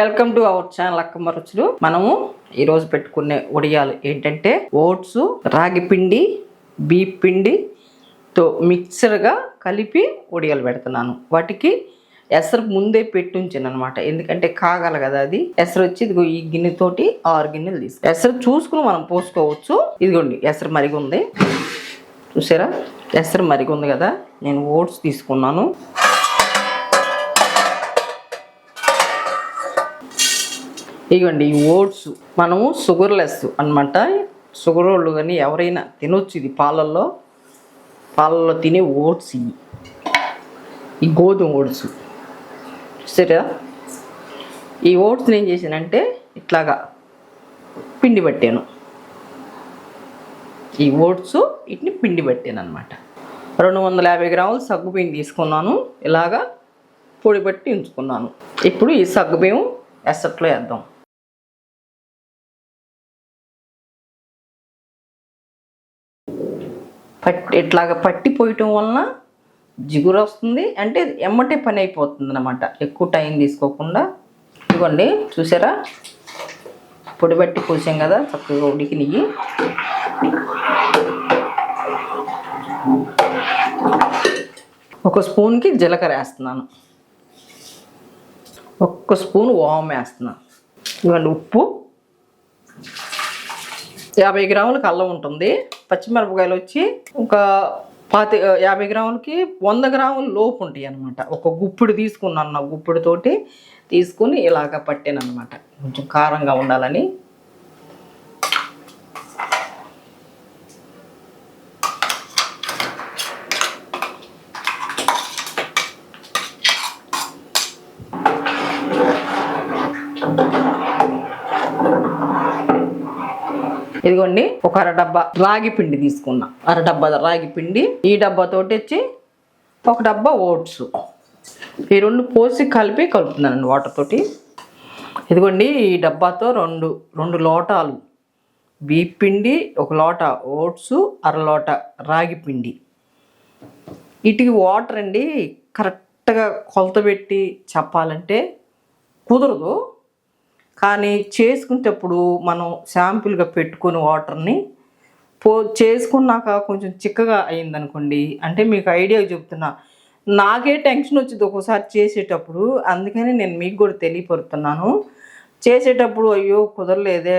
Welcome to our channel Akkamma రుచులు మనము ఈరోజు పెట్టుకునే వడియాలు ఏంటంటే ఓట్స్ రాగి పిండి బీప్ పిండితో మిక్సర్గా కలిపి వడియాలు పెడుతున్నాను. వాటికి ఎసరు ముందే పెట్టుంచాను అనమాట ఎందుకంటే కాగాలి కదా అది. ఎసరు వచ్చి ఇదిగో ఈ గిన్నెతోటి ఆరు గిన్నెలు తీసుకు. ఎసరు చూసుకుని మనం పోసుకోవచ్చు. ఇదిగోండి ఎసరు మరిగి ఉంది. చూసారా? ఎసరు మరిగి ఉంది కదా. నేను ఓట్స్ తీసుకున్నాను. ఇదిగోండి ఈ ఓట్స్ మనము షుగర్ లెస్ అనమాట షుగర్ వాళ్ళు కానీ ఎవరైనా తినొచ్చు ఇది పాలల్లో. పాలల్లో తినే ఓట్స్ ఇవి. ఈ గోధుమ ఓట్స్. సరే ఈ ఓట్స్ని ఏం చేశానంటే ఇట్లాగా పిండి పట్టాను. ఈ ఓట్స్ వీటిని పిండి పట్టాను అనమాట రెండు వందల యాభై గ్రాములు సగ్గుబియ్యం తీసుకున్నాను. ఇలాగా పొడి పట్టి ఉంచుకున్నాను. ఇప్పుడు ఈ సగ్గుబియ్యం ఎసట్లో వేద్దాం. పట్టి ఇట్లాగా పట్టి పోయటం వలన జిగురు వస్తుంది అంటే ఎమ్మటే పని అయిపోతుంది అనమాట ఎక్కువ టైం తీసుకోకుండా. ఇదిగోండి చూసారా? పొడి పట్టి పోసాం కదా చక్కగా ఉడికినవి ఒక స్పూన్కి జీలకర్ర వేస్తున్నాను. ఒక్క స్పూన్ ఓం వేస్తున్నాను. ఇవ్వండి ఉప్పు. యాభై గ్రాములకు అల్లం ఉంటుంది. పచ్చిమిరపకాయలు వచ్చి ఒక పాతి యాభై గ్రాములకి వంద గ్రాముల లోపు ఉంటాయి అనమాట ఒక గుప్పిడి తీసుకున్నాను నా గుప్పిడితోటి తీసుకుని ఇలాగ పట్టాను అనమాట కొంచెం కారంగా ఉండాలని. ఇదిగోండి ఒక అర డబ్బా రాగి పిండి తీసుకున్నా. అర డబ్బా రాగి పిండి. ఈ డబ్బాతోటి వచ్చి ఒక డబ్బా ఓట్స్. ఈ రెండు పోసి కలిపి కలుపుతున్నానండి వాటర్ తోటి. ఇదిగోండి ఈ డబ్బాతో రెండు రెండు లోటాలు. బీప్ పిండి ఒక లోట ఓట్స్ అర లోట రాగి పిండి. వీటికి వాటర్ అండి కరెక్ట్గా కొలత పెట్టి చెప్పాలంటే కుదరదు. కానీ చేసుకునేటప్పుడు మనం శాంపుల్గా పెట్టుకుని వాటర్ని పో చేసుకున్నాక కొంచెం చిక్కగా అయిందనుకోండి. అంటే మీకు ఐడియా చెప్తున్నా. నాకే టెన్షన్ వచ్చింది ఒక్కోసారి చేసేటప్పుడు. అందుకని నేను మీకు కూడా తెలియపరుతున్నాను. చేసేటప్పుడు అయ్యో కుదరలేదే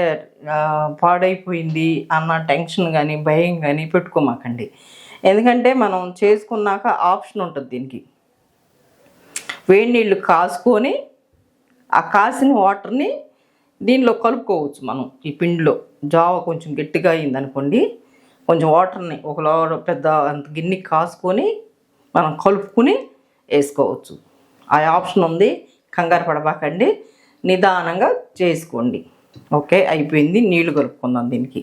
పాడైపోయింది అన్న టెన్షన్ కానీ భయం కానీ పెట్టుకోమాకండి. ఎందుకంటే మనం చేసుకున్నాక ఆప్షన్ ఉంటుంది దీనికి. వేడి నీళ్ళు కాసుకొని ఆ కాసిన వాటర్ని దీనిలో కలుపుకోవచ్చు మనం ఈ పిండిలో. జావ కొంచెం గట్టిగా అయింది అనుకోండి కొంచెం వాటర్ని ఒక పెద్ద అంత గిన్నె కాసుకొని మనం కలుపుకుని వేసుకోవచ్చు. ఆ ఆప్షన్ ఉంది కంగారు పడబాకండి నిదానంగా చేసుకోండి. ఓకే అయిపోయింది నీళ్ళు కలుపుకుందాం దీనికి.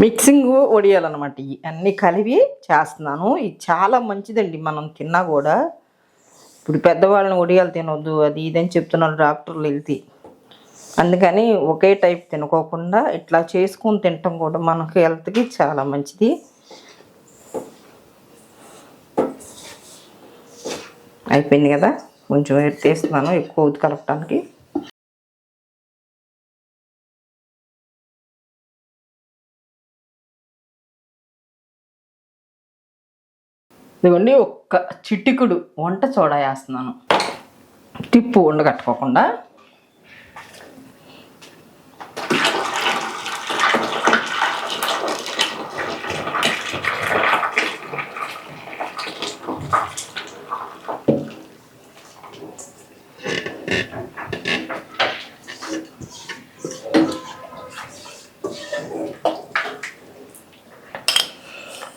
మిక్సింగ్ వడియాలన్నమాట ఇవన్నీ కలిపి చేస్తున్నాను. ఇది చాలా మంచిదండి మనం తిన్నా కూడా. ఇప్పుడు పెద్దవాళ్ళని ఒడియాలు తినొద్దు అది ఇదని చెప్తున్నారు డాక్టర్లు వెళ్తే అందుకని ఒకే టైప్ తినుకోకుండా ఇట్లా చేసుకొని తినటం కూడా మనకి హెల్త్కి చాలా మంచిది. అయిపోయింది కదా? కొంచెం ఎత్తి తీస్తున్నాను ఎక్కువ కలపడానికి ఇదిగోండి ఒక్క చిటికుడు వంట సోడా వేస్తున్నాను. టిప్పు ఉండగట్టుకోకుండా.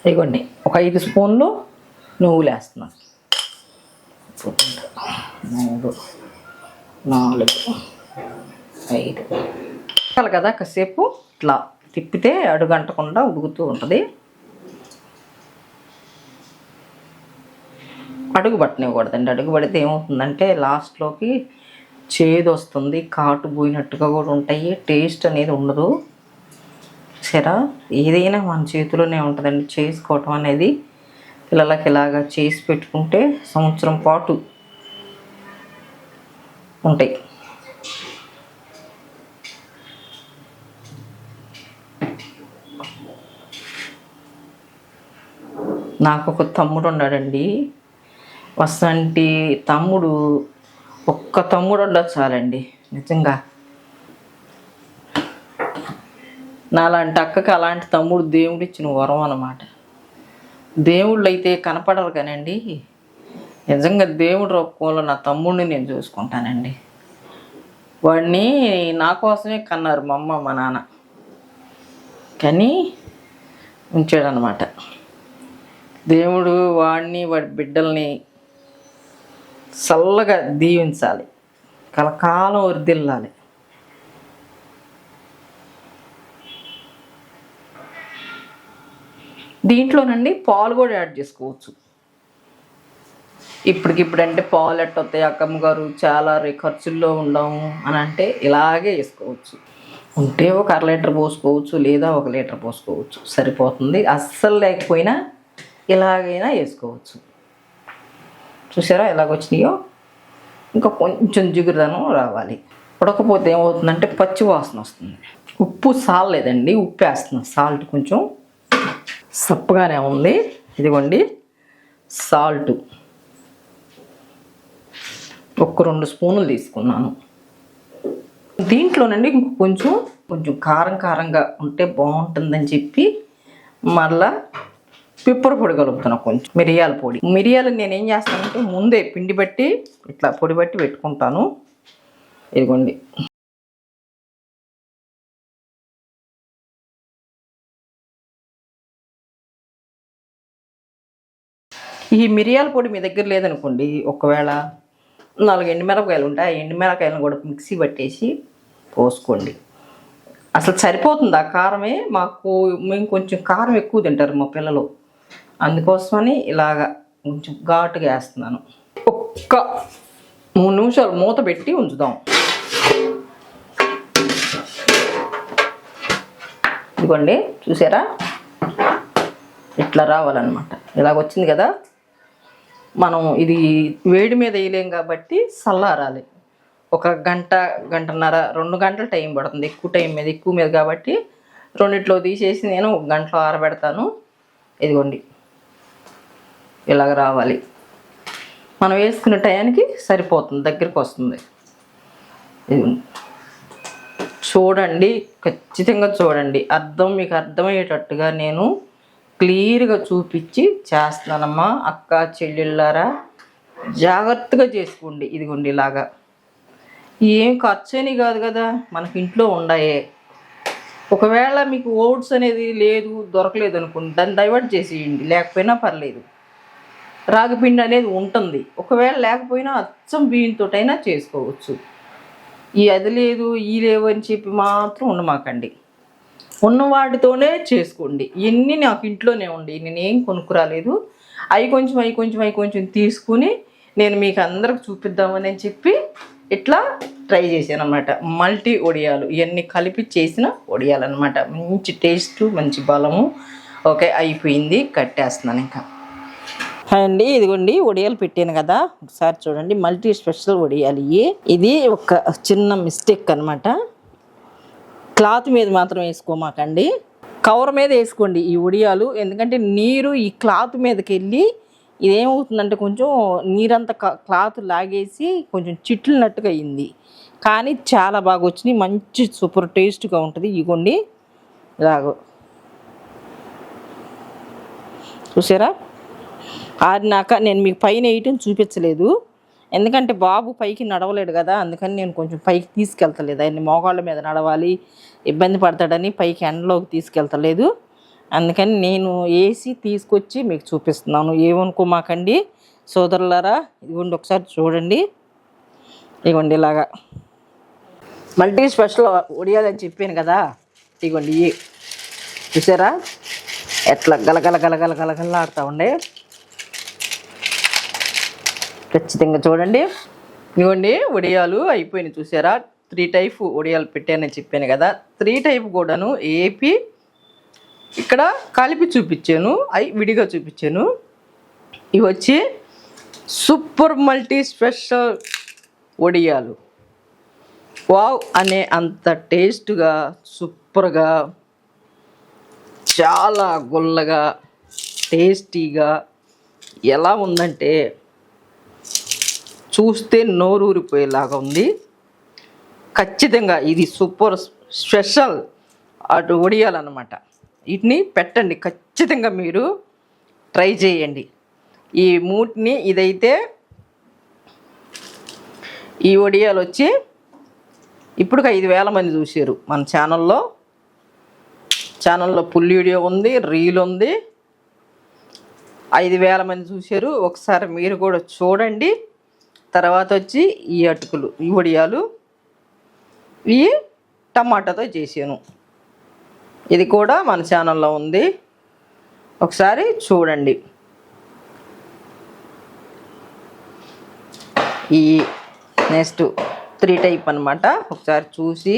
ఇదిగోండి ఒక ఐదు స్పూన్లు నువ్వులు వేస్తున్నాను మూడు నాలుగు ఐదు. చాలు కదా కాసేపు ఇట్లా తిప్పితే అడుగంటకుండా ఉడుకుతూ ఉంటుంది. అడుగు పట్టనివ్వకూడదండి. అడుగు పడితే ఏమవుతుందంటే లాస్ట్లోకి చేదు వస్తుంది కాటు పోయినట్టుగా కూడా ఉంటాయి. టేస్ట్ అనేది ఉండదు. సరే ఏదైనా మన చేతిలోనే ఉంటుందండి. చేసుకోవటం అనేది పిల్లలకి ఇలాగా చేసి పెట్టుకుంటే సంవత్సరం పాటు ఉంటాయి. నాకు ఒక తమ్ముడు ఉన్నాడండి. వసంటి తమ్ముడు ఒక్క తమ్ముడు ఉండొచ్చు చాలండి నిజంగా. నాలాంటి అక్కకి అలాంటి తమ్ముడు దేవుడిచ్చిన వరం అన్నమాట. దేవుళ్ళు అయితే కనపడరు కానండి. నిజంగా దేవుడి రూపంలో నా తమ్ముడిని నేను చూసుకుంటానండి. వాడిని నా కోసమే కన్నారు మా అమ్మ మా నాన్న. కానీ ఉంచాడనమాట దేవుడు వాడిని వాడి బిడ్డల్ని చల్లగా దీవించాలి. కలకాలం వర్దిల్లాలి దీంట్లోనండి పాలు కూడా యాడ్ చేసుకోవచ్చు. ఇప్పటికిప్పుడు అంటే పాలు ఎట్టొస్తాయి అక్కమ్మ గారు చాలా ఖర్చుల్లో ఉండము అని అంటే ఇలాగే వేసుకోవచ్చు. ఉంటే ఒక అర లీటర్ పోసుకోవచ్చు లేదా ఒక లీటర్ పోసుకోవచ్చు. సరిపోతుంది. అస్సలు లేకపోయినా ఇలాగైనా వేసుకోవచ్చు. చూసారా? ఎలాగొచ్చినాయో? ఇంకా కొంచెం జిగురుదనం రావాలి. ఉడకపోతే ఏమవుతుందంటే పచ్చి వాసన వస్తుంది. ఉప్పు సాలేదండి ఉప్పు వేస్తున్నాం సాల్ట్ కొంచెం సప్పగానే ఉంది. ఇదిగోండి సాల్ట్. ఒక రెండు స్పూన్లు తీసుకున్నాను. దీంట్లోనండి ఇంక కొంచెం కొంచెం కారం కారంగా ఉంటే బాగుంటుందని చెప్పి మళ్ళా పిప్పర పొడి కలుపుతున్నా కొంచెం. మిరియాల పొడి. మిరియాలు నేను ఏం చేస్తానంటే ముందే పిండి బట్టి ఇట్లా పొడి బట్టి పెట్టుకుంటాను. ఇదిగోండి. ఈ మిరియాల పొడి మీ దగ్గర లేదనుకోండి ఒకవేళ నాలుగు ఎండుమిరపకాయలు ఉంటాయి ఆ ఎండుమిరపకాయలను కూడా మిక్సీ పట్టేసి పోసుకోండి. అసలు సరిపోతుంది? ఆ కారమే మాకు మేము కొంచెం కారం ఎక్కువ తింటారు మా పిల్లలు. అందుకోసమని ఇలాగా కొంచెం ఘాటుగా వేస్తున్నాను. ఒక్క మూడు నిమిషాలు మూత పెట్టి ఉంచుదాం. ఇదిగోండి చూసారా? ఇట్లా రావాలన్నమాట. ఇలాగ వచ్చింది కదా? మనం ఇది వేడి మీద వేయలేం కాబట్టి చల్లారాలి ఒక గంట గంటన్నర రెండు గంటల టైం పడుతుంది. ఎక్కువ టైం మీద ఎక్కువ మీద కాబట్టి రెండిట్లో తీసేసి నేను ఒక గంటలో ఆరబెడతాను. ఇదిగోండి. ఇలాగ రావాలి. మనం వేసుకునే టయానికి సరిపోతుంది దగ్గరికి వస్తుంది. ఇదిగోండి. చూడండి ఖచ్చితంగా చూడండి. అర్థం మీకు అర్థమయ్యేటట్టుగా నేను క్లియర్గా చూపించి చేస్తున్నానమ్మా. అక్క చెల్లెళ్ళారా జాగ్రత్తగా చేసుకోండి. ఇదిగోండి ఇలాగా. ఏం ఖర్చు అని కాదు కదా మనకి ఇంట్లో ఉండాయే. ఒకవేళ మీకు ఓట్స్ అనేది లేదు దొరకలేదు అనుకోండి దాన్ని డైవర్ట్ చేసేయండి. లేకపోయినా పర్లేదు. రాగిపిండి అనేది ఉంటుంది. ఒకవేళ లేకపోయినా అచ్చం బియ్యంతోటైనా చేసుకోవచ్చు. ఈ అది లేదు ఈ లేవు అని చెప్పి మాత్రం ఉండమాకండి. ఉన్న వాటితోనే చేసుకోండి. ఇవన్నీ నాకు ఇంట్లోనే ఉండి నేనేం కొనుక్కురాలేదు. అవి కొంచెం అవి కొంచెం అవి కొంచెం తీసుకుని నేను మీకు అందరికి చూపిద్దామని చెప్పి ఇట్లా ట్రై చేశాను అనమాట మల్టీ ఒడియాలు ఇవన్నీ కలిపి చేసిన ఒడియాలు అనమాట మంచి టేస్ట్ మంచి బలము. ఓకే అయిపోయింది. కట్టేస్తున్నాను ఇంకా. హాయ్ అండి ఇదిగోండి ఒడియాలు పెట్టాను కదా. ఒకసారి చూడండి మల్టీ స్పెషల్ ఒడియాలు ఇవి. ఇది ఒక చిన్న మిస్టేక్ అనమాట క్లాత్ మీద మాత్రం వేసుకోమాకండి. కవర్ మీద వేసుకోండి ఈ ఉడియాలు ఎందుకంటే నీరు ఈ క్లాత్ మీదకి వెళ్ళి ఇదేమవుతుందంటే కొంచెం నీరంతా క- క్లాత్ లాగేసి కొంచెం చిట్లినట్టుగా అయింది. కానీ చాలా బాగా వచ్చినాయి మంచి సూపర్ టేస్ట్గా ఉంటుంది. ఇగోండి. ఇలాగో. చూసారా? ఆరినాక నేను మీకు పైన వేయటం చూపించలేదు. ఎందుకంటే బాబు పైకి నడవలేడు కదా అందుకని నేను కొంచెం పైకి తీసుకెళ్తలేదు. ఆయన్ని మోకాళ్ళ మీద నడవాలి ఇబ్బంది పడతాడని పైకి ఎండలోకి తీసుకెళ్తలేదు. అందుకని నేను ఏసీ తీసుకొచ్చి మీకు చూపిస్తున్నాను. ఏమనుకోమాకండి సోదరులారా ఇదిగోండి ఒకసారి చూడండి. ఇదిగోండి ఇలాగా. మల్టీ స్పెషల్ ఒడియాలని చెప్పాను కదా ఇదిగోండి చూసారా? ఎట్లా గలగల గలగల గలగల ఆడుతూ ఉండే. ఖచ్చితంగా చూడండి. ఇవ్వండి వడియాలు అయిపోయినాయి చూసారా? త్రీ టైప్ వడియాలు పెట్టానని చెప్పాను కదా. త్రీ టైప్ కూడాను ఏపీ ఇక్కడ కలిపి చూపించాను అవి విడిగా చూపించాను. ఇవి వచ్చి సూపర్ మల్టీ స్పెషల్ ఒడియాలు. వావ్ అనే అంత టేస్ట్గా సూపర్గా చాలా గుల్లగా టేస్టీగా ఎలా ఉందంటే చూస్తే నోరు ఊరిపోయేలాగా ఉంది. ఖచ్చితంగా ఇది సూపర్ స్పెషల్ అటు ఒడియాలన్నమాట. వీటిని పెట్టండి ఖచ్చితంగా మీరు ట్రై చేయండి. ఈ మూటిని ఇదైతే ఈ ఒడియాలు వచ్చి ఇప్పుడు ఐదు వేల మంది చూసారు మన ఛానల్లో. ఛానల్లో ఫుల్ వీడియో ఉంది రీల్ ఉంది. ఐదు వేల మంది చూశారు. ఒకసారి మీరు కూడా చూడండి. తర్వాత వచ్చి ఈ అటుకులు ఈ వడియాలు ఇవి టమాటాతో చేసాను. ఇది కూడా మన ఛానల్లో ఉంది. ఒకసారి చూడండి. ఈ నెక్స్ట్ త్రీ టైప్ అనమాట ఒకసారి చూసి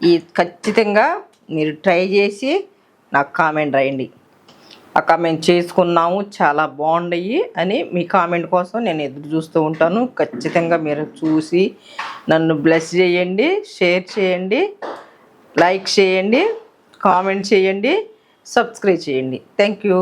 ఈ ఖచ్చితంగా మీరు ట్రై చేసి నాకు కామెంట్ రాయండి. ఆ కామెంట్ చేసుకున్నాము చాలా బాగున్నాయి అని మీ కామెంట్ కోసం నేను ఎదురు చూస్తూ ఉంటాను. ఖచ్చితంగా మీరు చూసి నన్ను బ్లెస్ చేయండి షేర్ చేయండి లైక్ చేయండి కామెంట్ చేయండి సబ్స్క్రైబ్ చేయండి. Thank you